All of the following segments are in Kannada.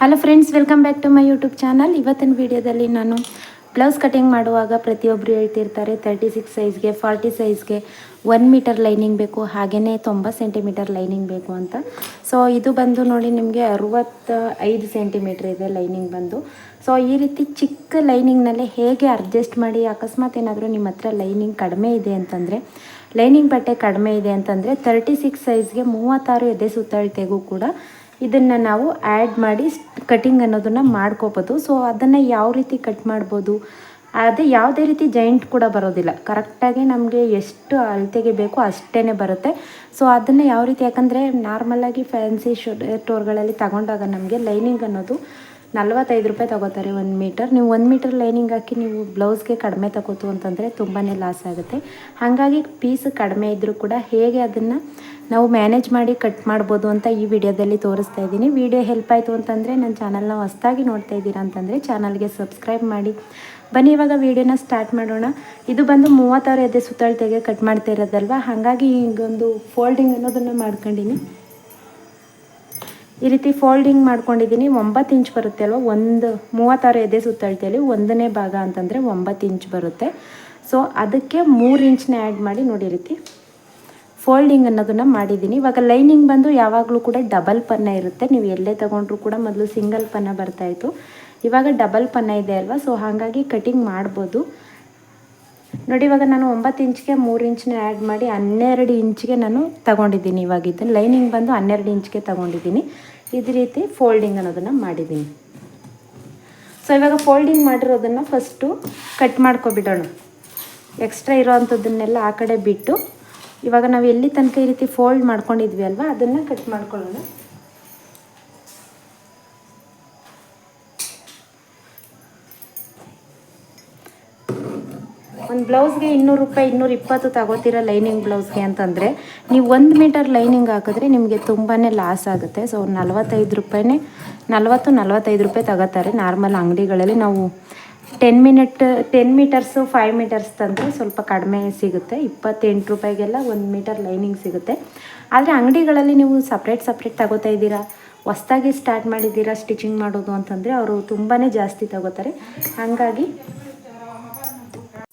Hello friends welcome back to my YouTube channel ಇವತ್ತಿನ ವಿಡಿಯೋದಲ್ಲಿ ನಾನು ಬ್ಲೌಸ್ ಕಟಿಂಗ್ ಮಾಡುವಾಗ ಪ್ರತಿಯೊಬ್ಬರು ಹೇಳ್ತಿರ್ತಾರೆ ತರ್ಟಿ ಸಿಕ್ಸ್ ಸೈಜ್ಗೆ ಫಾರ್ಟಿ ಸೈಜ್ಗೆ ಒನ್ ಮೀಟರ್ ಲೈನಿಂಗ್ ಬೇಕು ಹಾಗೆಯೇ ತೊಂಬತ್ತು ಸೆಂಟಿಮೀಟರ್ ಲೈನಿಂಗ್ ಬೇಕು ಅಂತ. ಸೊ ಇದು ಬಂದು ನೋಡಿ ನಿಮಗೆ ಅರುವತ್ತ ಐದು ಸೆಂಟಿಮೀಟ್ರ್ ಇದೆ ಲೈನಿಂಗ್ ಬಂದು. ಸೊ ಈ ರೀತಿ ಚಿಕ್ಕ ಲೈನಿಂಗ್ನಲ್ಲೇ ಹೇಗೆ ಅಡ್ಜಸ್ಟ್ ಮಾಡಿ ಅಕಸ್ಮಾತ್ ಏನಾದರೂ ನಿಮ್ಮ ಹತ್ರ ಲೈನಿಂಗ್ ಕಡಿಮೆ ಇದೆ ಅಂತಂದರೆ ಲೈನಿಂಗ್ ಬಟ್ಟೆ ಕಡಿಮೆ ಇದೆ ಅಂತಂದರೆ ತರ್ಟಿ ಸಿಕ್ಸ್ ಸೈಜ್ಗೆ ಮೂವತ್ತಾರು ಎದೆ ಸುತ್ತಳತೆಗೂ ಕೂಡ ಇದನ್ನು ನಾವು ಆ್ಯಡ್ ಮಾಡಿ ಕಟಿಂಗ್ ಅನ್ನೋದನ್ನು ಮಾಡ್ಕೋಬೋದು. ಸೊ ಅದನ್ನು ಯಾವ ರೀತಿ ಕಟ್ ಮಾಡ್ಬೋದು? ಅದೇ ಯಾವುದೇ ರೀತಿ ಜಾಯಿಂಟ್ ಕೂಡ ಬರೋದಿಲ್ಲ. ಕರೆಕ್ಟಾಗಿ ನಮಗೆ ಎಷ್ಟು ಅಳತೆಗೆ ಬೇಕೋ ಅಷ್ಟೇ ಬರುತ್ತೆ. ಸೊ ಅದನ್ನು ಯಾವ ರೀತಿ ಯಾಕಂದರೆ ನಾರ್ಮಲ್ಲಾಗಿ ಫ್ಯಾನ್ಸಿ ಸ್ಟೋರ್ಗಳಲ್ಲಿ ತಗೊಂಡಾಗ ನಮಗೆ ಲೈನಿಂಗ್ ಅನ್ನೋದು ನಲ್ವತ್ತೈದು ರೂಪಾಯಿ ತಗೋತಾರೆ ಒಂದು ಮೀಟರ್. ನೀವು ಒಂದು ಮೀಟರ್ ಲೈನಿಂಗ್ ಹಾಕಿ ನೀವು ಬ್ಲೌಸ್ಗೆ ಕಡಿಮೆ ತಗೋತು ಅಂತಂದರೆ ತುಂಬಾ ಲಾಸ್ ಆಗುತ್ತೆ. ಹಾಗಾಗಿ ಪೀಸ್ ಕಡಿಮೆ ಇದ್ದರೂ ಕೂಡ ಹೇಗೆ ಅದನ್ನು ನಾವು ಮ್ಯಾನೇಜ್ ಮಾಡಿ ಕಟ್ ಮಾಡ್ಬೋದು ಅಂತ ಈ ವಿಡಿಯೋದಲ್ಲಿ ತೋರಿಸ್ತಾ ಇದ್ದೀನಿ. ವಿಡಿಯೋ ಹೆಲ್ಪ್ ಆಯಿತು ಅಂತಂದರೆ ನನ್ನ ಚಾನಲ್ನ ಹೊಸ್ದಾಗಿ ನೋಡ್ತಾ ಇದ್ದೀರಾ ಅಂತಂದರೆ ಚಾನಲ್ಗೆ ಸಬ್ಸ್ಕ್ರೈಬ್ ಮಾಡಿ. ಬನ್ನಿ, ಇವಾಗ ವಿಡಿಯೋನ ಸ್ಟಾರ್ಟ್ ಮಾಡೋಣ. ಇದು ಬಂದು ಮೂವತ್ತಾರು ಎದೆ ಸುತ್ತಳತೆಗೆ ಕಟ್ ಮಾಡ್ತಾ ಇರೋದಲ್ವ? ಹಾಗಾಗಿ ಈಗೊಂದು ಫೋಲ್ಡಿಂಗ್ ಅನ್ನೋದನ್ನು ಮಾಡ್ಕೊಂಡಿನಿ. ಈ ರೀತಿ ಫೋಲ್ಡಿಂಗ್ ಮಾಡ್ಕೊಂಡಿದ್ದೀನಿ. ಒಂಬತ್ತು ಇಂಚ್ ಬರುತ್ತೆ ಅಲ್ವ? ಒಂದು ಮೂವತ್ತಾರು ಎದೆ ಸುತ್ತಳತೆಯಲ್ಲಿ ಒಂದನೇ ಭಾಗ ಅಂತಂದರೆ ಒಂಬತ್ತು ಇಂಚ್ ಬರುತ್ತೆ. ಸೊ ಅದಕ್ಕೆ ಮೂರು ಇಂಚ್ನ ಆ್ಯಡ್ ಮಾಡಿ ನೋಡಿ ರೀತಿ ಫೋಲ್ಡಿಂಗ್ ಅನ್ನೋದನ್ನು ಮಾಡಿದ್ದೀನಿ. ಇವಾಗ ಲೈನಿಂಗ್ ಬಂದು ಯಾವಾಗಲೂ ಕೂಡ ಡಬಲ್ ಪನ್ನ ಇರುತ್ತೆ. ನೀವು ಎಲ್ಲೇ ತೊಗೊಂಡ್ರು ಕೂಡ ಮೊದಲು ಸಿಂಗಲ್ ಪನ್ನ ಬರ್ತಾಯಿತ್ತು ಇವಾಗ ಡಬಲ್ ಪನ್ನ ಇದೆ ಅಲ್ವಾ? ಸೊ ಹಾಗಾಗಿ ಕಟಿಂಗ್ ಮಾಡ್ಬೋದು. ನೋಡಿ, ಇವಾಗ ನಾನು ಒಂಬತ್ತು ಇಂಚ್ಗೆ ಮೂರು ಇಂಚ್ನ ಆ್ಯಡ್ ಮಾಡಿ ಹನ್ನೆರಡು ಇಂಚ್ಗೆ ನಾನು ತಗೊಂಡಿದ್ದೀನಿ. ಇವಾಗ ಇದನ್ನು ಲೈನಿಂಗ್ ಬಂದು ಹನ್ನೆರಡು ಇಂಚ್ಗೆ ತಗೊಂಡಿದ್ದೀನಿ. ಇದೇ ರೀತಿ ಫೋಲ್ಡಿಂಗ್ ಅನ್ನೋದನ್ನು ಮಾಡಿದ್ದೀನಿ ಸೊ ಇವಾಗ ಫೋಲ್ಡಿಂಗ್ ಮಾಡಿರೋದನ್ನು ಫಸ್ಟು ಕಟ್ ಮಾಡ್ಕೊಬಿಡೋಣ. ಎಕ್ಸ್ಟ್ರಾ ಇರೋವಂಥದ್ದನ್ನೆಲ್ಲ ಆ ಕಡೆ ಬಿಟ್ಟು, ಇವಾಗ ನಾವು ಎಲ್ಲಿ ತನಕ ಈ ರೀತಿ ಫೋಲ್ಡ್ ಮಾಡ್ಕೊಂಡಿದ್ವಿ ಅಲ್ವಾ, ಅದನ್ನು ಕಟ್ ಮಾಡ್ಕೊಳ್ಳೋಣ. ಒಂದು ಬ್ಲೌಸ್ಗೆ ಇನ್ನೂರು ರೂಪಾಯಿ, ಇನ್ನೂರ ಇಪ್ಪತ್ತು ತಗೋತೀರ ಲೈನಿಂಗ್ ಬ್ಲೌಸ್ಗೆ ಅಂತಂದರೆ, ನೀವು ಒಂದು ಮೀಟರ್ ಲೈನಿಂಗ್ ಹಾಕಿದ್ರೆ ನಿಮಗೆ ತುಂಬಾ ಲಾಸ್ ಆಗುತ್ತೆ. ಸೊ ನಲ್ವತ್ತೈದು ರೂಪಾಯಿನೇ, ನಲ್ವತ್ತು, ನಲ್ವತ್ತೈದು ರೂಪಾಯಿ ತಗೋತಾರೆ ನಾರ್ಮಲ್ ಅಂಗಡಿಗಳಲ್ಲಿ. ನಾವು ten minute ten metres five metres ತಂದರೆ ಸ್ವಲ್ಪ ಕಡಿಮೆ ಸಿಗುತ್ತೆ. ಇಪ್ಪತ್ತೆಂಟು ರೂಪಾಯಿಗೆಲ್ಲ ಒಂದು ಮೀಟರ್ ಲೈನಿಂಗ್ ಸಿಗುತ್ತೆ. ಆದರೆ ಅಂಗಡಿಗಳಲ್ಲಿ ನೀವು ಸಪ್ರೇಟ್ ಸಪ್ರೇಟ್ ತಗೋತಾ ಇದ್ದೀರಾ? ಹೊಸ್ದಾಗಿ ಸ್ಟಾರ್ಟ್ ಮಾಡಿದ್ದೀರಾ ಸ್ಟಿಚಿಂಗ್ ಮಾಡೋದು ಅಂತಂದರೆ ಅವರು ತುಂಬಾ ಜಾಸ್ತಿ ತಗೋತಾರೆ. ಹಾಗಾಗಿ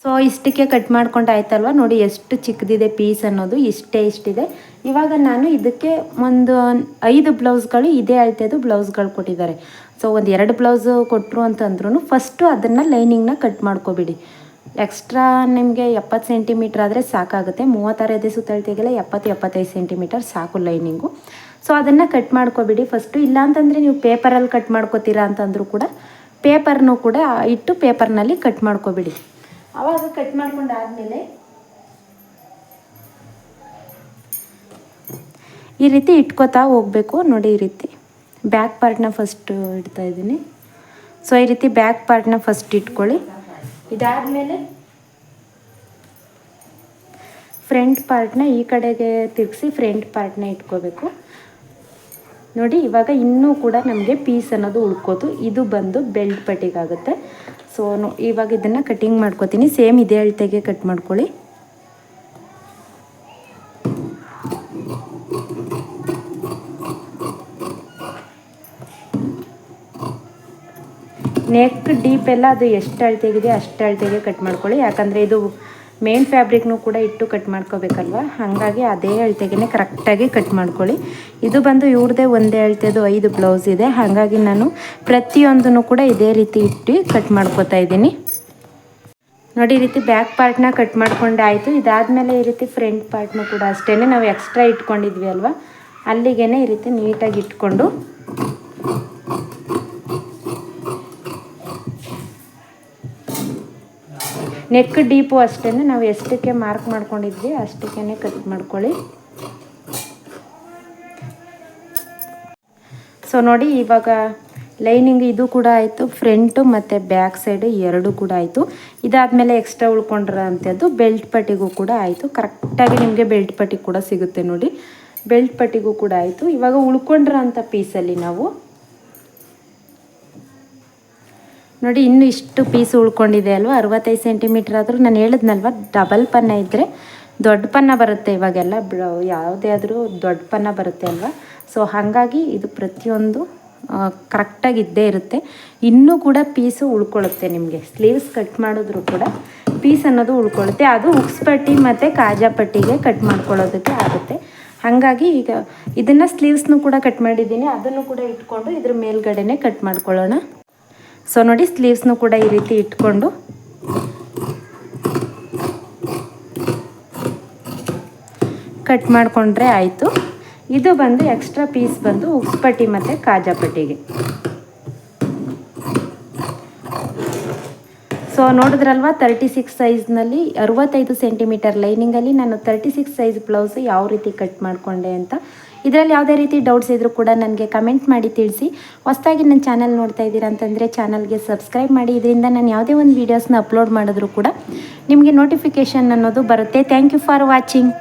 ಸೊ ಇಷ್ಟಕ್ಕೆ ಕಟ್ ಮಾಡ್ಕೊಂಡು ಆಯ್ತಲ್ವ? ನೋಡಿ ಎಷ್ಟು ಚಿಕ್ಕದಿದೆ ಪೀಸ್ ಅನ್ನೋದು, ಇಷ್ಟೇ ಇಷ್ಟಿದೆ. ಇವಾಗ ನಾನು ಇದಕ್ಕೆ ಒಂದು ಐದು ಬ್ಲೌಸ್ಗಳು, ಇದೇ ಅಳ್ತೆದು ಬ್ಲೌಸ್ಗಳು ಕೊಟ್ಟಿದ್ದಾರೆ. ಸೊ ಒಂದು ಎರಡು ಬ್ಲೌಸು ಕೊಟ್ಟರು ಅಂತಂದ್ರೂ ಫಸ್ಟು ಅದನ್ನು ಲೈನಿಂಗ್ನ ಕಟ್ ಮಾಡ್ಕೊಬಿಡಿ. ಎಕ್ಸ್ಟ್ರಾ ನಿಮಗೆ ಎಪ್ಪತ್ತು ಸೆಂಟಿಮೀಟ್ರ್ ಆದರೆ ಸಾಕಾಗುತ್ತೆ. ಮೂವತ್ತಾರು ಎದೆ ಸುತ್ತಳತೆಗೆಲ್ಲ, ಎಪ್ಪತ್ತು, ಎಪ್ಪತ್ತೈದು ಸೆಂಟಿಮೀಟರ್ ಸಾಕು ಲೈನಿಂಗು ಸೊ ಅದನ್ನು ಕಟ್ ಮಾಡ್ಕೋಬಿಡಿ ಫಸ್ಟು ಇಲ್ಲಾಂತಂದರೆ ನೀವು ಪೇಪರಲ್ಲಿ ಕಟ್ ಮಾಡ್ಕೋತೀರಾ ಅಂತಂದರೂ ಕೂಡ ಪೇಪರ್ನೂ ಕೂಡ ಇಟ್ಟು ಪೇಪರ್ನಲ್ಲಿ ಕಟ್ ಮಾಡ್ಕೊಬಿಡಿ. ಆವಾಗ ಕಟ್ ಮಾಡ್ಕೊಂಡಾದ್ಮೇಲೆ ಈ ರೀತಿ ಇಟ್ಕೋತಾ ಹೋಗಬೇಕು. ನೋಡಿ ಈ ರೀತಿ. ಬ್ಯಾಕ್ ಪಾರ್ಟ್ನ ಫಸ್ಟ್ ಇಡ್ತಾ ಇದ್ದೀನಿ. ಸೊ ಈ ರೀತಿ ಬ್ಯಾಕ್ ಪಾರ್ಟ್ನ ಫಸ್ಟ್ ಇಟ್ಕೊಳ್ಳಿ. ಇದಾದಮೇಲೆ ಫ್ರಂಟ್ ಪಾರ್ಟ್ನ ಈ ಕಡೆಗೆ ತಿರುಗಿಸಿ ಫ್ರಂಟ್ ಪಾರ್ಟ್ನ ಇಟ್ಕೋಬೇಕು. ನೋಡಿ, ಇವಾಗ ಇನ್ನೂ ಕೂಡ ನಮಗೆ ಪೀಸ್ ಅನ್ನೋದು ಉಳ್ಕೋದು. ಇದು ಬಂದು ಬೆಲ್ಟ್ ಪಟ್ಟಿಗಾಗುತ್ತೆ. ಸೊ ಇವಾಗ ಇದನ್ನು ಕಟಿಂಗ್ ಮಾಡ್ಕೋತೀನಿ. ಸೇಮ್ ಇದೇ ಅಳತೆಗೆ ಕಟ್ ಮಾಡ್ಕೊಳ್ಳಿ. ನೆಕ್ ಡೀಪ್ ಎಲ್ಲ ಅದು ಎಷ್ಟು ಅಳತೆಗಿದೆ ಅಷ್ಟು ಅಳತೆಗೆ ಕಟ್ ಮಾಡ್ಕೊಳ್ಳಿ. ಯಾಕಂದರೆ ಇದು ಮೇನ್ ಫ್ಯಾಬ್ರಿಕ್ನು ಕೂಡ ಇಟ್ಟು ಕಟ್ ಮಾಡ್ಕೋಬೇಕಲ್ವ? ಹಾಗಾಗಿ ಅದೇ ಅಳತೆಗೆ ಕರೆಕ್ಟಾಗಿ ಕಟ್ ಮಾಡ್ಕೊಳ್ಳಿ. ಇದು ಬಂದು ಇವ್ರದ್ದೇ ಒಂದೇ ಅಳತೆದು ಐದು ಬ್ಲೌಸ್ ಇದೆ. ಹಾಗಾಗಿ ನಾನು ಪ್ರತಿಯೊಂದನ್ನು ಕೂಡ ಇದೇ ರೀತಿ ಇಟ್ಟು ಕಟ್ ಮಾಡ್ಕೋತಾ ಇದ್ದೀನಿ. ನೋಡಿ, ಈ ರೀತಿ ಬ್ಯಾಕ್ ಪಾರ್ಟ್ನ ಕಟ್ ಮಾಡ್ಕೊಂಡೆ ಆಯಿತು. ಇದಾದಮೇಲೆ ಈ ರೀತಿ ಫ್ರಂಟ್ ಪಾರ್ಟ್ನು ಕೂಡ ಅಷ್ಟೇ ನಾವು ಎಕ್ಸ್ಟ್ರಾ ಇಟ್ಕೊಂಡಿದ್ವಿ ಅಲ್ವಾ? ಅಲ್ಲಿಗೇ ಈ ರೀತಿ ನೀಟಾಗಿ ಇಟ್ಕೊಂಡು ನೆಕ್ ಡೀಪು ಅಷ್ಟೇ ನಾವು ಎಷ್ಟಕ್ಕೆ ಮಾರ್ಕ್ ಮಾಡ್ಕೊಂಡಿದ್ವಿ ಅಷ್ಟಕ್ಕೇ ಕಟ್ ಮಾಡ್ಕೊಳ್ಳಿ. ಸೊ ನೋಡಿ ಇವಾಗ ಲೈನಿಂಗ್ ಇದು ಕೂಡ ಆಯಿತು ಫ್ರಂಟು ಮತ್ತು ಬ್ಯಾಕ್ ಸೈಡು ಎರಡು ಕೂಡ ಆಯಿತು. ಇದಾದಮೇಲೆ ಎಕ್ಸ್ಟ್ರಾ ಉಳ್ಕೊಂಡಿರೋ ಅಂಥದ್ದು ಬೆಲ್ಟ್ ಪಟ್ಟಿಗೂ ಕೂಡ ಆಯಿತು. ಕರೆಕ್ಟಾಗಿ ನಿಮಗೆ ಬೆಲ್ಟ್ ಪಟ್ಟಿ ಕೂಡ ಸಿಗುತ್ತೆ ನೋಡಿ. ಬೆಲ್ಟ್ ಪಟ್ಟಿಗೂ ಕೂಡ ಆಯಿತು. ಇವಾಗ ಉಳ್ಕೊಂಡಿರೋ ಅಂಥ ಪೀಸಲ್ಲಿ ನಾವು ನೋಡಿ, ಇನ್ನು ಇಷ್ಟು ಪೀಸ್ ಉಳ್ಕೊಂಡಿದೆ ಅಲ್ವ? ಅರವತ್ತೈದು ಸೆಂಟಿಮೀಟ್ರ್ ಆದರೂ ನಾನು ಹೇಳಿದ್ನಲ್ವ? ಡಬಲ್ ಪನ್ನ ಇದ್ದರೆ ದೊಡ್ಡ ಪನ್ನ ಬರುತ್ತೆ ಇವಾಗೆಲ್ಲ. ಯಾವುದೇ ಆದರೂ ದೊಡ್ಡ ಪನ್ನ ಬರುತ್ತೆ ಅಲ್ವಾ? ಸೊ ಹಾಗಾಗಿ ಇದು ಪ್ರತಿಯೊಂದು ಕರೆಕ್ಟಾಗಿ ಇದ್ದೇ ಇರುತ್ತೆ. ಇನ್ನೂ ಕೂಡ ಪೀಸು ಉಳ್ಕೊಳ್ಳುತ್ತೆ ನಿಮಗೆ. ಸ್ಲೀವ್ಸ್ ಕಟ್ ಮಾಡಿದ್ರು ಕೂಡ ಪೀಸ್ ಅನ್ನೋದು ಉಳ್ಕೊಳ್ಳುತ್ತೆ. ಅದು ಉಕ್ಸ್ಪಟ್ಟಿ ಮತ್ತು ಕಾಜಾಪಟ್ಟಿಗೆ ಕಟ್ ಮಾಡ್ಕೊಳ್ಳೋದಕ್ಕೆ ಆಗುತ್ತೆ. ಹಾಗಾಗಿ ಈಗ ಇದನ್ನು ಸ್ಲೀವ್ಸ್ನೂ ಕೂಡ ಕಟ್ ಮಾಡಿದ್ದೀನಿ. ಅದನ್ನು ಕೂಡ ಇಟ್ಕೊಂಡು ಇದ್ರ ಮೇಲ್ಗಡೆನೆ ಕಟ್ ಮಾಡ್ಕೊಳ್ಳೋಣ. ಸೊ ನೋಡಿ ಸ್ಲೀವ್ಸ್ನು ಕೂಡ ಈ ರೀತಿ ಇಟ್ಕೊಂಡು. ಕಟ್ ಮಾಡಿಕೊಂಡ್ರೆ ಆಯಿತು. ಇದು ಬಂದು ಎಕ್ಸ್ಟ್ರಾ ಪೀಸ್ ಬಂದು ಉಕ್ಸ್ಪಟ್ಟಿ ಮತ್ತು ಕಾಜಾ ಸೊ ನೋಡಿದ್ರಲ್ವಾ ತರ್ಟಿ ಸಿಕ್ಸ್ ಸೈಜ್ನಲ್ಲಿ ಅರವತ್ತೈದು ಸೆಂಟಿಮೀಟರ್ ಲೈನಿಂಗಲ್ಲಿ ನಾನು ತರ್ಟಿ ಸಿಕ್ಸ್ ಸೈಜ್ ಬ್ಲೌಸ್ ಯಾವ ರೀತಿ ಕಟ್ ಮಾಡಿಕೊಂಡೆ ಅಂತ. ಇದರಲ್ಲಿ ಯಾವುದೇ ರೀತಿ ಡೌಟ್ಸ್ ಇದ್ದರೂ ಕೂಡ ನನಗೆ ಕಮೆಂಟ್ ಮಾಡಿ ತಿಳಿಸಿ. ಹೊಸದಾಗಿ ನನ್ನ ಚಾನಲ್ ನೋಡ್ತಾ ಇದ್ದೀರಾ ಅಂತಂದರೆ ಚಾನಲ್ಗೆ ಸಬ್ಸ್ಕ್ರೈಬ್ ಮಾಡಿ. ಇದರಿಂದ ನಾನು ಯಾವುದೇ ಒಂದು ವೀಡಿಯೋಸ್ನ ಅಪ್ಲೋಡ್ ಮಾಡಿದ್ರು ಕೂಡ ನಿಮಗೆ ನೋಟಿಫಿಕೇಷನ್ ಅನ್ನೋದು ಬರುತ್ತೆ. Thank you for watching